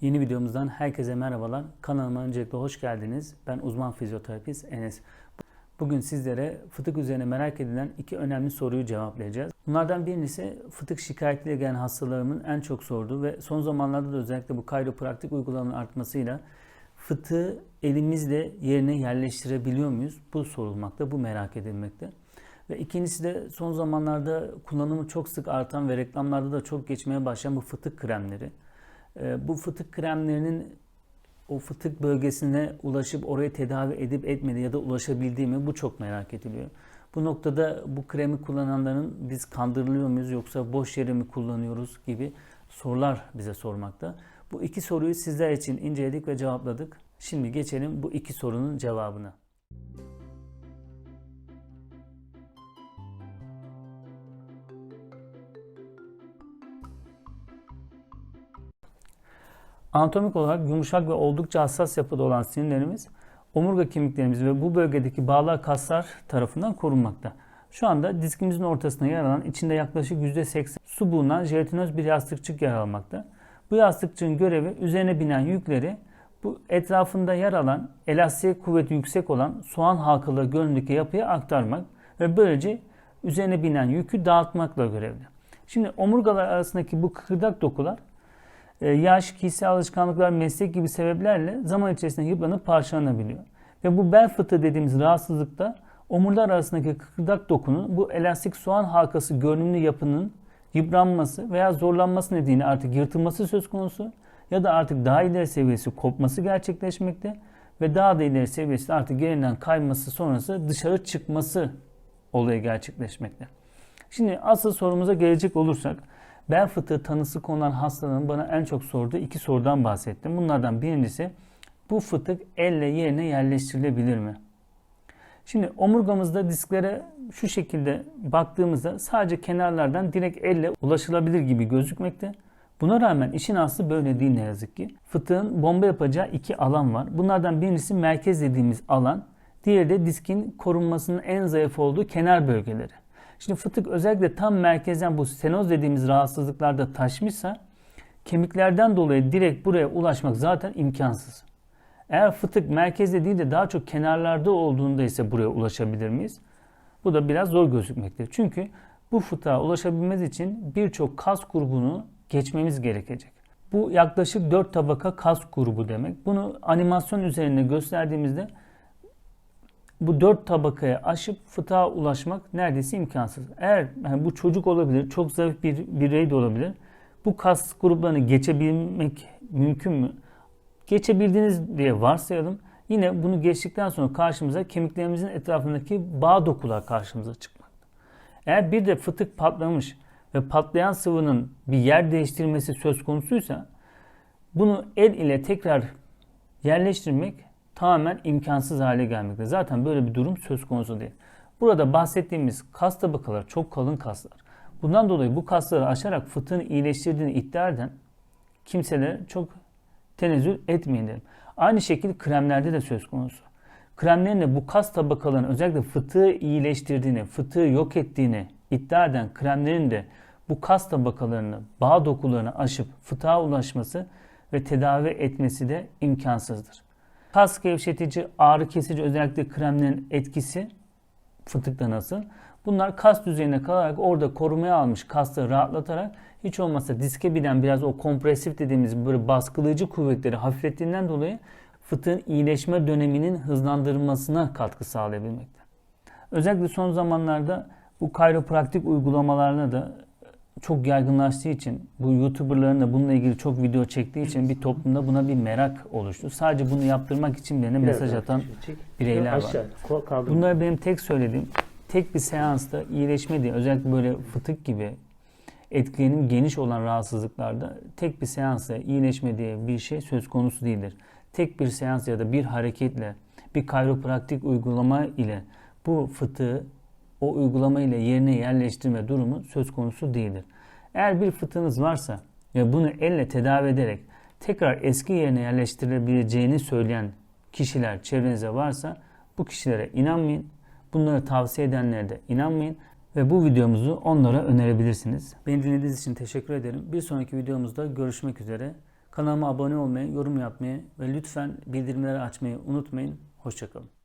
Yeni videomuzdan herkese merhabalar. Kanalıma öncelikle hoş geldiniz. Ben uzman fizyoterapist Enes. Bugün sizlere fıtık üzerine merak edilen iki önemli soruyu cevaplayacağız. Bunlardan birincisi fıtık şikayetiyle gelen hastalarımın en çok sorduğu ve son zamanlarda da özellikle bu kayropraktik uygulamanın artmasıyla fıtığı elimizle yerine yerleştirebiliyor muyuz? Bu sorulmakta, bu merak edilmekte. Ve ikincisi de son zamanlarda kullanımı çok sık artan ve reklamlarda da çok geçmeye başlayan bu fıtık kremleri. Ee, Bu fıtık kremlerinin o fıtık bölgesine ulaşıp oraya tedavi edip etmedi ya da ulaşabildiği mi bu çok merak ediliyor. Bu noktada bu kremi kullananların biz kandırılıyor muyuz yoksa boş yere mi kullanıyoruz gibi sorular bize sormakta. Bu iki soruyu sizler için inceledik ve cevapladık. Şimdi geçelim bu iki sorunun cevabına. Anatomik olarak yumuşak ve oldukça hassas yapıda olan sinirlerimiz omurga kemiklerimiz ve bu bölgedeki bağlar kaslar tarafından korunmakta. Şu anda diskimizin ortasına yer alan içinde yaklaşık %80 su bulunan jelatinöz bir yastıkçık yer almakta. Bu yastıkçığın görevi üzerine binen yükleri bu etrafında yer alan elastik kuvveti yüksek olan soğan halkaları görünümdeki yapıya aktarmak ve böylece üzerine binen yükü dağıtmakla görevli. Şimdi omurgalar arasındaki bu kıkırdak dokular yaş, kişisel alışkanlıklar, meslek gibi sebeplerle zaman içerisinde yıpranıp parçalanabiliyor. Ve bu bel fıtığı dediğimiz rahatsızlıkta omurlar arasındaki kıkırdak dokunun bu elastik soğan halkası görünümlü yapının yıpranması veya zorlanması nedeniyle artık yırtılması söz konusu ya da artık daha ileri seviyesi kopması gerçekleşmekte ve daha da ileri seviyesi artık yerinden kayması sonrası dışarı çıkması olayı gerçekleşmekte. Şimdi asıl sorumuza gelecek olursak bel fıtığı tanısı konulan hastaların bana en çok sorduğu iki sorudan bahsettim. Bunlardan birincisi bu fıtık elle yerine yerleştirilebilir mi? Şimdi omurgamızda disklere şu şekilde baktığımızda sadece kenarlardan direkt elle ulaşılabilir gibi gözükmekte. Buna rağmen işin aslı böyle değil ne yazık ki. Fıtığın bomba yapacağı iki alan var. Bunlardan birincisi merkez dediğimiz alan. Diğeri de diskin korunmasının en zayıf olduğu kenar bölgeleri. Şimdi fıtık özellikle tam merkezden bu stenoz dediğimiz rahatsızlıklarda taşmışsa kemiklerden dolayı direkt buraya ulaşmak zaten imkansız. Eğer fıtık merkezde değil de daha çok kenarlarda olduğunda ise buraya ulaşabilir miyiz? Bu da biraz zor gözükmekte. Çünkü bu fıtığa ulaşabilmemiz için birçok kas grubunu geçmemiz gerekecek. Bu yaklaşık 4 tabaka kas grubu demek. Bunu animasyon üzerinde gösterdiğimizde bu dört tabakaya aşıp fıtığa ulaşmak neredeyse imkansız. Eğer yani bu çocuk olabilir, çok zayıf bir birey de olabilir. Bu kas gruplarını geçebilmek mümkün mü? Geçebildiğiniz diye varsayalım. Yine bunu geçtikten sonra karşımıza kemiklerimizin etrafındaki bağ dokular karşımıza çıkmakta. Eğer bir de fıtık patlamış ve patlayan sıvının bir yer değiştirmesi söz konusuysa bunu el ile tekrar yerleştirmek tamamen imkansız hale gelmekte. Zaten böyle bir durum söz konusu değil. Burada bahsettiğimiz kas tabakaları çok kalın kaslar. Bundan dolayı bu kasları aşarak fıtığın iyileştirdiğini iddia eden kimselere çok tenezzül etmeyin derim. Aynı şekilde kremlerde de söz konusu. Kremlerin de bu kas tabakalarının özellikle fıtığı iyileştirdiğini, fıtığı yok ettiğini iddia eden kremlerin de bu kas tabakalarını, bağ dokularını aşıp fıtığa ulaşması ve tedavi etmesi de imkansızdır. Kas gevşetici, ağrı kesici özellikle kremlerin etkisi fıtıkta nasıl? Bunlar kas düzeyine kalarak orada korumaya almış kasları rahatlatarak hiç olmazsa diske binen biraz o kompresif dediğimiz böyle baskılayıcı kuvvetleri hafiflettiğinden dolayı fıtığın iyileşme döneminin hızlandırılmasına katkı sağlayabilmekte. Özellikle son zamanlarda bu kayropraktik uygulamalarına da çok yaygınlaştığı için bu YouTuber'ların da bununla ilgili çok video çektiği için bir toplumda buna bir merak oluştu. Sadece bunu yaptırmak için bile mesaj atan bireyler var. Bunlar benim tek söylediğim tek bir seansta iyileşme diye özellikle böyle fıtık gibi etkilenim geniş olan rahatsızlıklarda tek bir seansla iyileşme diye bir şey söz konusu değildir. Tek bir seans ya da bir hareketle bir kayropraktik uygulama ile bu fıtığı o uygulama ile yerine yerleştirme durumu söz konusu değildir. Eğer bir fıtığınız varsa ve bunu elle tedavi ederek tekrar eski yerine yerleştirebileceğini söyleyen kişiler çevrenizde varsa bu kişilere inanmayın. Bunları tavsiye edenlere de inanmayın ve bu videomuzu onlara önerebilirsiniz. Beni dinlediğiniz için teşekkür ederim. Bir sonraki videomuzda görüşmek üzere. Kanalıma abone olmayı, yorum yapmayı ve lütfen bildirimleri açmayı unutmayın. Hoşçakalın.